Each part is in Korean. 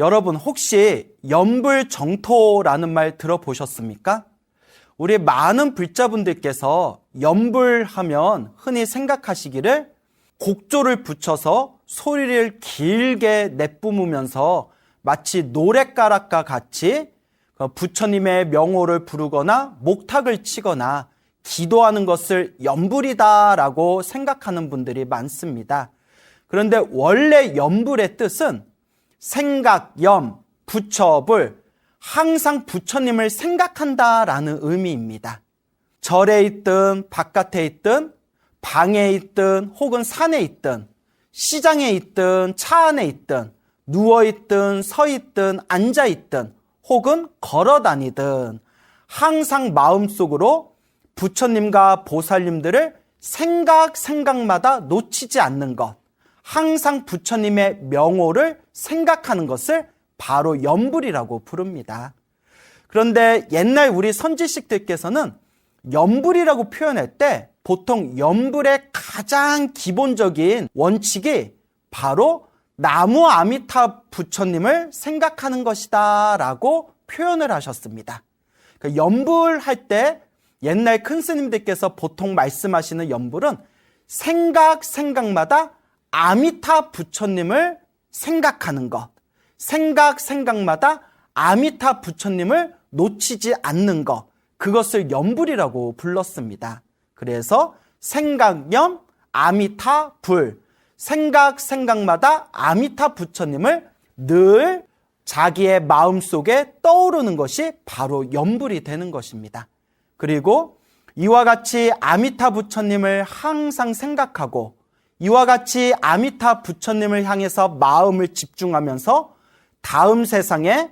여러분 혹시 연불정토라는 말 들어보셨습니까? 우리 많은 불자분들께서 연불하면 흔히 생각하시기를 곡조를 붙여서 소리를 길게 내뿜으면서 마치 노랫가락과 같이 그 부처님의 명호를 부르거나 목탁을 치거나 기도하는 것을 연불이다라고 생각하는 분들이 많습니다. 그런데 원래 연불의 뜻은 생각, 염, 부처불, 항상 부처님을 생각한다라는 의미입니다. 절에 있든 바깥에 있든 방에 있든 혹은 산에 있든 시장에 있든 차 안에 있든 누워 있든 서 있든 앉아 있든 혹은 걸어 다니든 항상 마음속으로 부처님과 보살님들을 생각 생각마다 놓치지 않는 것 항상 부처님의 명호를 생각하는 것을 바로 연불이라고 부릅니다. 그런데 옛날 우리 선지식들께서는 연불이라고 표현할 때 보통 연불의 가장 기본적인 원칙이 바로 나무 아미타 부처님을 생각하는 것이다 라고 표현을 하셨습니다. 그러니까 연불할 때 옛날 큰 스님들께서 보통 말씀하시는 연불은 생각 생각마다 아미타 부처님을 생각하는 것. 생각 생각마다 아미타 부처님을 놓치지 않는 것. 그것을 연불이라고 불렀습니다. 그래서 생각염 아미타 불. 생각 생각마다 아미타 부처님을 늘 자기의 마음 속에 떠오르는 것이 바로 연불이 되는 것입니다. 그리고 이와 같이 아미타 부처님을 항상 생각하고 이와 같이 아미타 부처님을 향해서 마음을 집중하면서 다음 세상에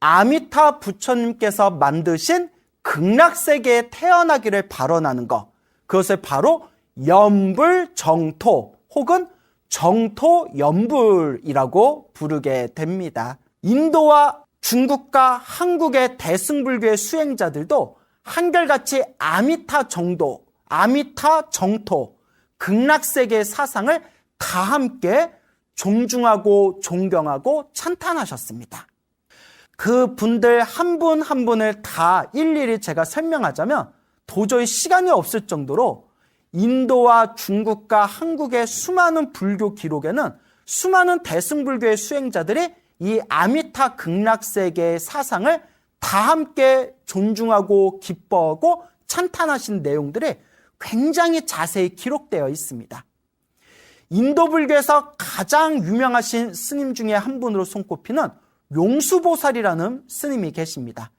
아미타 부처님께서 만드신 극락세계에 태어나기를 발언하는 것. 그것을 바로 연불정토 혹은 정토연불이라고 부르게 됩니다. 인도와 중국과 한국의 대승불교의 수행자들도 한결같이 아미타 정도, 아미타 정토, 극락세계의 사상을 다 함께 존중하고 존경하고 찬탄하셨습니다. 그 분들 한분한 분을 다 일일이 제가 설명하자면 도저히 시간이 없을 정도로 인도와 중국과 한국의 수많은 불교 기록에는 수많은 대승불교의 수행자들이 이 아미타 극락세계의 사상을 다 함께 존중하고 기뻐하고 찬탄하신 내용들이 굉장히 자세히 기록되어 있습니다. 인도 불교에서 가장 유명하신 스님 중에 한 분으로 손꼽히는 용수보살이라는 스님이 계십니다.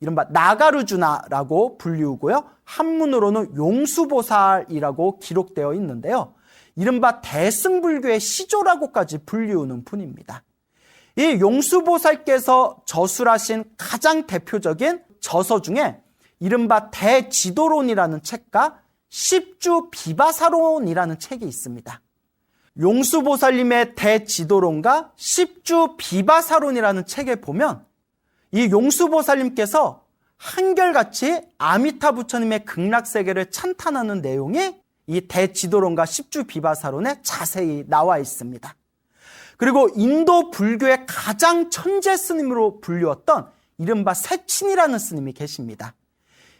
이른바 나가르주나라고 불리우고요. 한문으로는 용수보살이라고 기록되어 있는데요. 이른바 대승불교의 시조라고까지 불리우는 분입니다. 이 용수보살께서 저술하신 가장 대표적인 저서 중에 이른바 대지도론이라는 책과 십주 비바사론이라는 책이 있습니다. 용수보살님의 대지도론과 십주 비바사론이라는 책에 보면 이 용수보살님께서 한결같이 아미타 부처님의 극락세계를 찬탄하는 내용이 이 대지도론과 십주 비바사론에 자세히 나와 있습니다. 그리고 인도 불교의 가장 천재 스님으로 불리웠던 이른바 세친이라는 스님이 계십니다.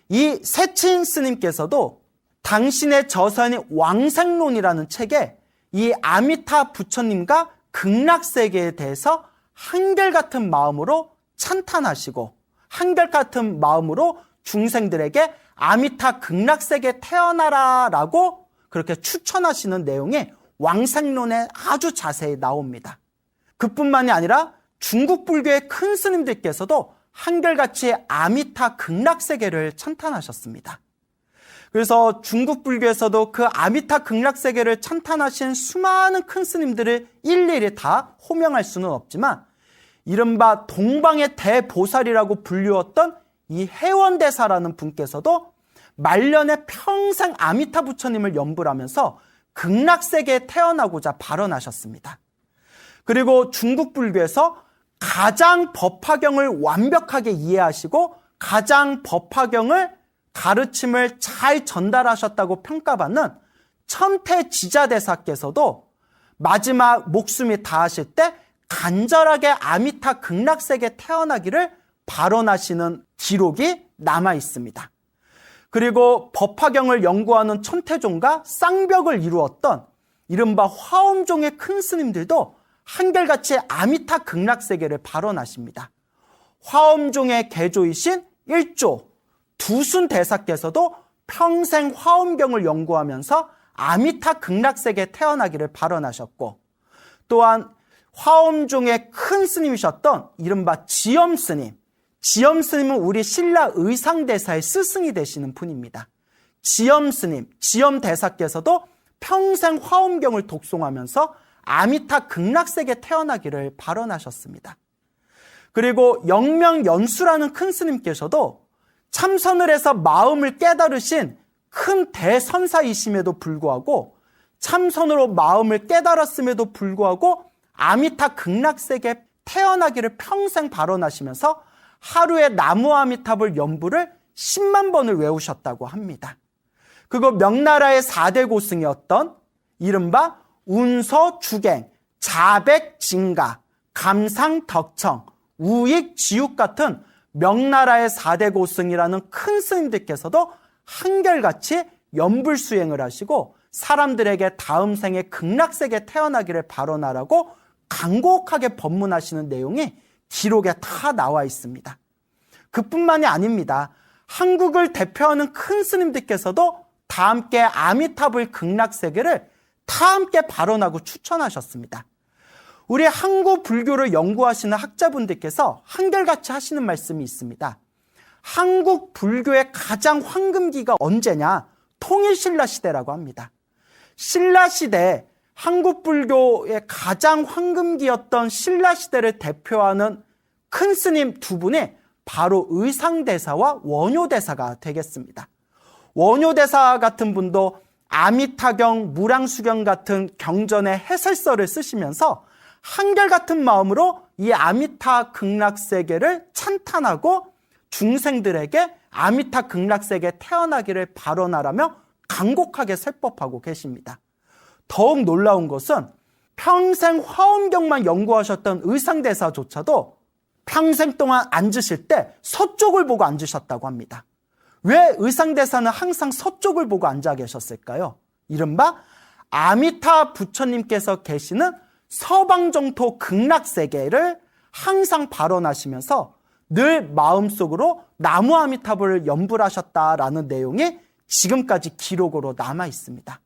이 세친 스님께서도 당신의 저서인 왕생론이라는 책에 이 아미타 부처님과 극락세계에 대해서 한결같은 마음으로 찬탄하시고 한결같은 마음으로 중생들에게 아미타 극락세계 태어나라 라고 그렇게 추천하시는 내용이 왕생론에 아주 자세히 나옵니다. 그뿐만이 아니라 중국 불교의 큰 스님들께서도 한결같이 아미타 극락세계를 찬탄하셨습니다. 그래서 중국 불교에서도 그 아미타 극락 세계를 찬탄하신 수많은 큰 스님들을 일일이 다 호명할 수는 없지만 이른바 동방의 대보살이라고 불리웠던 이 해원대사라는 분께서도 말년에 평생 아미타 부처님을 연불하면서 극락 세계에 태어나고자 발언하셨습니다. 그리고 중국 불교에서 가장 법화경을 완벽하게 이해하시고 가장 법화경을 가르침을 잘 전달하셨다고 평가받는 천태 지자대사께서도 마지막 목숨이 다하실 때 간절하게 아미타 극락세계 태어나기를 발언하시는 기록이 남아 있습니다. 그리고 법화경을 연구하는 천태종과 쌍벽을 이루었던 이른바 화엄종의 큰 스님들도 한결같이 아미타 극락세계를 발언하십니다. 화엄종의 개조이신 일조 두순 대사께서도 평생 화엄경을 연구하면서 아미타 극락세계에 태어나기를 발언하셨고 또한 화엄종의 큰 스님이셨던 이른바 지엄 스님 지엄 스님은 우리 신라 의상대사의 스승이 되시는 분입니다. 지엄 스님, 지엄 대사께서도 평생 화엄경을 독송하면서 아미타 극락세계 태어나기를 발언하셨습니다. 그리고 영명연수라는 큰 스님께서도 참선을 해서 마음을 깨달으신 큰 대선사이심에도 불구하고 참선으로 마음을 깨달았음에도 불구하고 아미타 극락세계 태어나기를 평생 발언하시면서 하루에 나무 아미탑을 연부를 10만 번을 외우셨다고 합니다. 그거 명나라의 4대 고승이었던 이른바 운서 주갱, 자백 진가, 감상 덕청, 우익 지육 같은 명나라의 4대 고승이라는 큰 스님들께서도 한결같이 연불 수행을 하시고 사람들에게 다음 생에 극락세계 태어나기를 발언하라고 간곡하게 법문하시는 내용이 기록에 다 나와 있습니다. 그뿐만이 아닙니다. 한국을 대표하는 큰 스님들께서도 다 함께 아미타불 극락세계를 다 함께 발언하고 추천하셨습니다. 우리 한국 불교를 연구하시는 학자분들께서 한결같이 하시는 말씀이 있습니다. 한국 불교의 가장 황금기가 언제냐? 통일신라 시대라고 합니다. 신라 시대 한국 불교의 가장 황금기였던 신라 시대를 대표하는 큰 스님 두 분이 바로 의상대사와 원효대사가 되겠습니다. 원효대사 같은 분도 아미타경, 무량수경 같은 경전의 해설서를 쓰시면서 한결같은 마음으로 이 아미타 극락 세계를 찬탄하고 중생들에게 아미타 극락 세계 태어나기를 발언하라며 간곡하게 설법하고 계십니다. 더욱 놀라운 것은 평생 화엄경만 연구하셨던 의상대사조차도 평생 동안 앉으실 때 서쪽을 보고 앉으셨다고 합니다. 왜 의상대사는 항상 서쪽을 보고 앉아 계셨을까요? 이른바 아미타 부처님께서 계시는 서방 정토 극락 세계를 항상 발언하시면서 늘 마음속으로 나무 아미타불을 연불하셨다라는 내용이 지금까지 기록으로 남아 있습니다.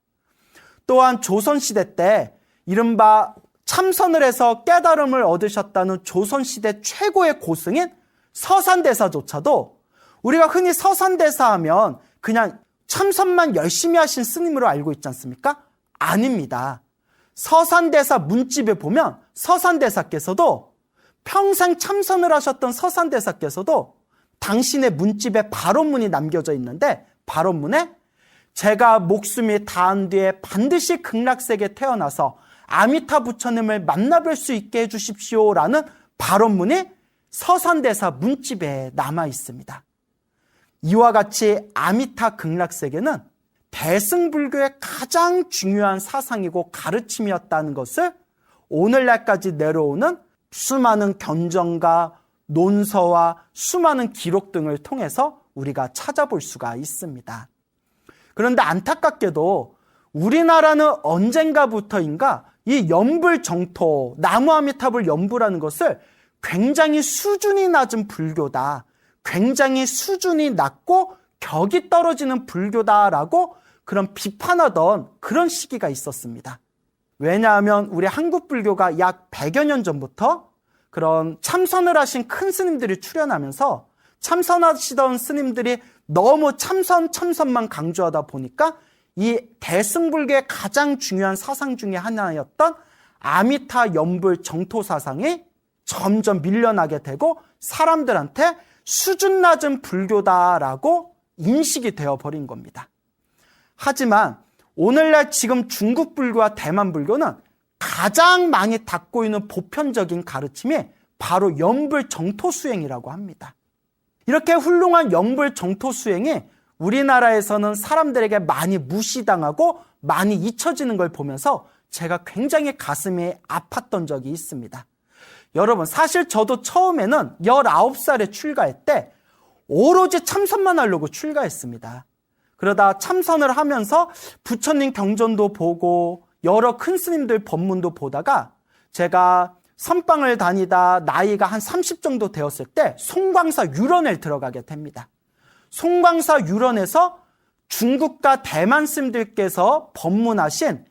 또한 조선시대 때 이른바 참선을 해서 깨달음을 얻으셨다는 조선시대 최고의 고승인 서산대사조차도 우리가 흔히 서산대사 하면 그냥 참선만 열심히 하신 스님으로 알고 있지 않습니까? 아닙니다. 서산대사 문집에 보면 서산대사께서도 평생 참선을 하셨던 서산대사께서도 당신의 문집에 발언문이 남겨져 있는데 발언문에 제가 목숨이 다한 뒤에 반드시 극락세계 태어나서 아미타 부처님을 만나뵐 수 있게 해주십시오라는 발언문이 서산대사 문집에 남아 있습니다. 이와 같이 아미타 극락세계는 대승불교의 가장 중요한 사상이고 가르침이었다는 것을 오늘날까지 내려오는 수많은 견정과 논서와 수많은 기록 등을 통해서 우리가 찾아볼 수가 있습니다. 그런데 안타깝게도 우리나라는 언젠가부터인가 이 연불 정토, 나무아미탑을 연불하는 것을 굉장히 수준이 낮은 불교다. 굉장히 수준이 낮고 격이 떨어지는 불교다라고 그런 비판하던 그런 시기가 있었습니다. 왜냐하면 우리 한국 불교가 약 100여 년 전부터 그런 참선을 하신 큰 스님들이 출연하면서 참선하시던 스님들이 너무 참선, 참선만 강조하다 보니까 이 대승불교의 가장 중요한 사상 중의 하나였던 아미타 연불 정토 사상이 점점 밀려나게 되고 사람들한테 수준 낮은 불교다라고 인식이 되어 버린 겁니다. 하지만 오늘날 지금 중국 불교와 대만 불교는 가장 많이 닫고 있는 보편적인 가르침이 바로 연불 정토 수행이라고 합니다. 이렇게 훌륭한 연불 정토 수행이 우리나라에서는 사람들에게 많이 무시당하고 많이 잊혀지는 걸 보면서 제가 굉장히 가슴이 아팠던 적이 있습니다. 여러분, 사실 저도 처음에는 19살에 출가했때 오로지 참선만 하려고 출가했습니다. 그러다 참선을 하면서 부처님 경전도 보고 여러 큰 스님들 법문도 보다가 제가 선방을 다니다 나이가 한 30 정도 되었을 때 송광사 유런을 들어가게 됩니다. 송광사 유런에서 중국과 대만 스님들께서 법문하신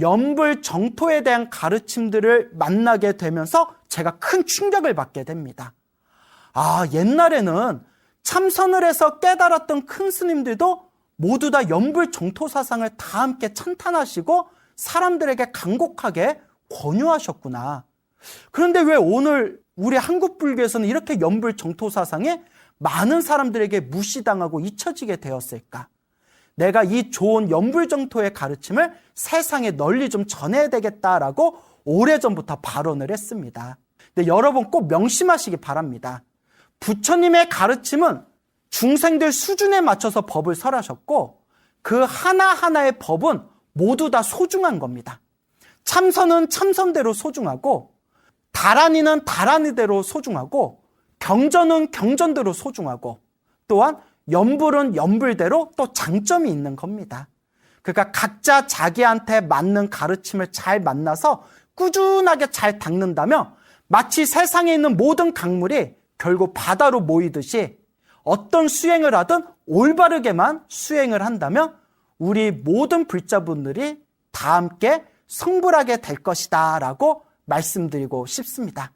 연불 정토에 대한 가르침들을 만나게 되면서 제가 큰 충격을 받게 됩니다. 아, 옛날에는 참선을 해서 깨달았던 큰 스님들도 모두 다 연불 정토 사상을 다 함께 찬탄하시고 사람들에게 간곡하게 권유하셨구나. 그런데 왜 오늘 우리 한국 불교에서는 이렇게 연불 정토 사상에 많은 사람들에게 무시당하고 잊혀지게 되었을까? 내가 이 좋은 연불 정토의 가르침을 세상에 널리 좀 전해야 되겠다라고 오래전부터 발언을 했습니다. 근데 여러분 꼭 명심하시기 바랍니다. 부처님의 가르침은 중생들 수준에 맞춰서 법을 설하셨고 그 하나하나의 법은 모두 다 소중한 겁니다. 참선은 참선대로 소중하고 다란이는 다란이대로 소중하고 경전은 경전대로 소중하고 또한 연불은 연불대로 또 장점이 있는 겁니다. 그러니까 각자 자기한테 맞는 가르침을 잘 만나서 꾸준하게 잘 닦는다면 마치 세상에 있는 모든 강물이 결국 바다로 모이듯이 어떤 수행을 하든 올바르게만 수행을 한다면 우리 모든 불자분들이 다 함께 성불하게 될 것이다 라고 말씀드리고 싶습니다.